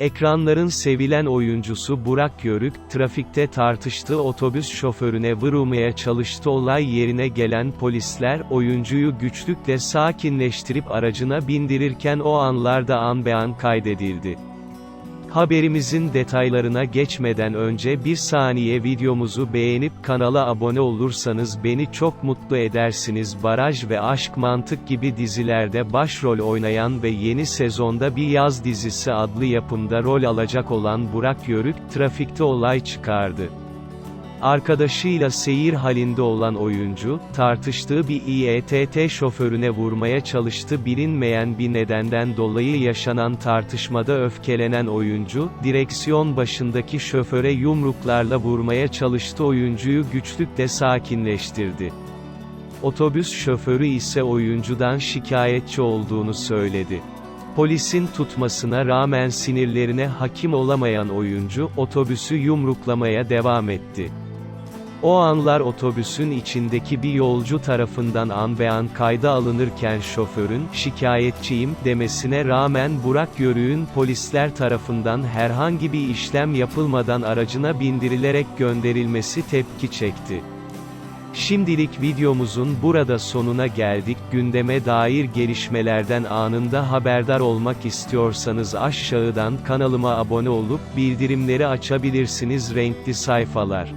Ekranların sevilen oyuncusu Burak Yörük, trafikte tartıştığı otobüs şoförüne vurulmaya çalıştı olay yerine gelen polisler, oyuncuyu güçlükle sakinleştirip aracına bindirirken o anlarda an be an kaydedildi. Haberimizin detaylarına geçmeden önce bir saniye videomuzu beğenip kanala abone olursanız beni çok mutlu edersiniz. Baraj ve Aşk Mantık gibi dizilerde başrol oynayan ve yeni sezonda Bir Yaz Dizisi adlı yapımda rol alacak olan Burak Yörük, trafikte olay çıkardı. Arkadaşıyla seyir halinde olan oyuncu, tartıştığı bir İETT şoförüne vurmaya çalıştı bilinmeyen bir nedenden dolayı yaşanan tartışmada öfkelenen oyuncu, direksiyon başındaki şoföre yumruklarla vurmaya çalıştı oyuncuyu güçlükle sakinleştirdi. Otobüs şoförü ise oyuncudan şikayetçi olduğunu söyledi. Polisin tutmasına rağmen sinirlerine hakim olamayan oyuncu, otobüsü yumruklamaya devam etti. O anlar otobüsün içindeki bir yolcu tarafından an be an kayda alınırken şoförün, şikayetçiyim, demesine rağmen Burak Yörük'ün polisler tarafından herhangi bir işlem yapılmadan aracına bindirilerek gönderilmesi tepki çekti. Şimdilik videomuzun burada sonuna geldik. Gündeme dair gelişmelerden anında haberdar olmak istiyorsanız aşağıdan kanalıma abone olup bildirimleri açabilirsiniz renkli sayfalar.